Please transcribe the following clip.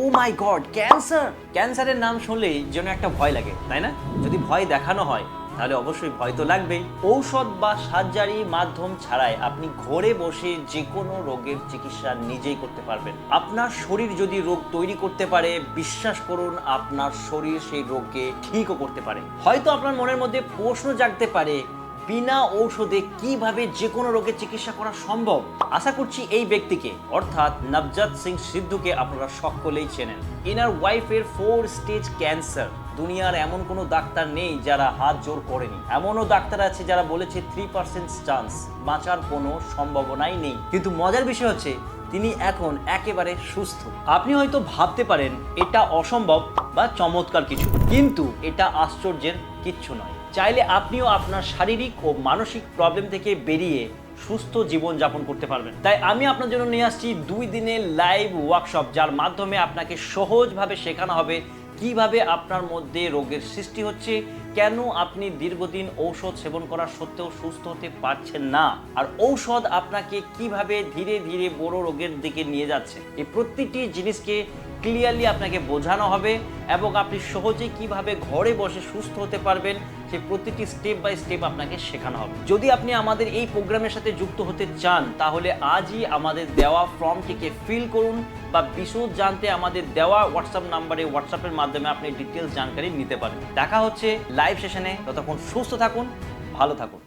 ও মাই god cancer ক্যান্সারের নাম শুনলেই যেন একটা ভয় লাগে, তাই না? যদি ভয় দেখানো হয়, তাহলে অবশ্যই ভয় তো লাগবেই। ঔষধ বা সার্জারি মাধ্যম ছাড়াই আপনি ঘরে বসে যে কোনো রোগের চিকিৎসা নিজেই করতে পারবেন। আপনার শরীর যদি রোগ তৈরি করতে পারে, বিশ্বাস করুন আপনার শরীর সেই রোগকে ঠিকও করতে পারে। হয়তো আপনার মনের মধ্যে প্রশ্ন জাগতে পারে বিনা ঔষধে কীভাবে যে কোনো রোগের চিকিৎসা করা সম্ভব? আশা করছি এই ব্যক্তিকে, অর্থাৎ নবজাত সিং সিদ্ধুকে আপনারা সকলেই চেনেন। ইনার ওয়াইফের ফোর স্টেজ ক্যান্সার দুনিয়ার এমন কোনো ডাক্তার নেই যারা হাত জোর করেনি। এমনও ডাক্তার আছে যারা বলেছে থ্রি পার্সেন্ট চান্স বাঁচার কোনো সম্ভাবনাই নেই। কিন্তু মজার বিষয় হচ্ছে, তিনি এখন একেবারে সুস্থ। আপনি হয়তো ভাবতে পারেন, এটা অসম্ভব বা চমৎকার কিছু। কিন্তু এটা আশ্চর্যের কিচ্ছু নয়। চাইলে আপনিও আপনার শারীরিক ও মানসিক প্রবলেম থেকে বেরিয়ে সুস্থ জীবন যাপন করতে পারবেন। তাই আমি আপনার জন্য নিয়ে আসছি দুই দিনের লাইভ ওয়ার্কশপ যার মাধ্যমে আপনাকে সহজভাবে শেখানো হবে কীভাবে আপনার মধ্যে রোগের সৃষ্টি হচ্ছে, কেন আপনি দীর্ঘদিন ঔষধ সেবন করা সত্ত্বেও সুস্থ হতে পারছেন না, আর ঔষধ আপনাকে কীভাবে ধীরে ধীরে বড় রোগের দিকে নিয়ে যাচ্ছে। এই প্রত্যেকটি জিনিসকে ক্লিয়ারলি আপনাকে বোঝানো হবে এবং আপনি সহজে কীভাবে ঘরে বসে সুস্থ হতে পারবেন, সেই প্রতিটি স্টেপ বাই স্টেপ আপনাকে শেখানো হবে। যদি আপনি আমাদের এই প্রোগ্রামের সাথে যুক্ত হতে চান, তাহলে আজই আমাদের দেওয়া ফর্মটিকে ফিল করুন বা বিশদ জানতে আমাদের দেওয়া হোয়াটসঅ্যাপ নাম্বারে হোয়াটসঅ্যাপের মাধ্যমে আপনি ডিটেলস জানকারি নিতে পারেন। দেখা হচ্ছে লাইভ সেশনে ততক্ষণ সুস্থ থাকুন, ভালো থাকুন।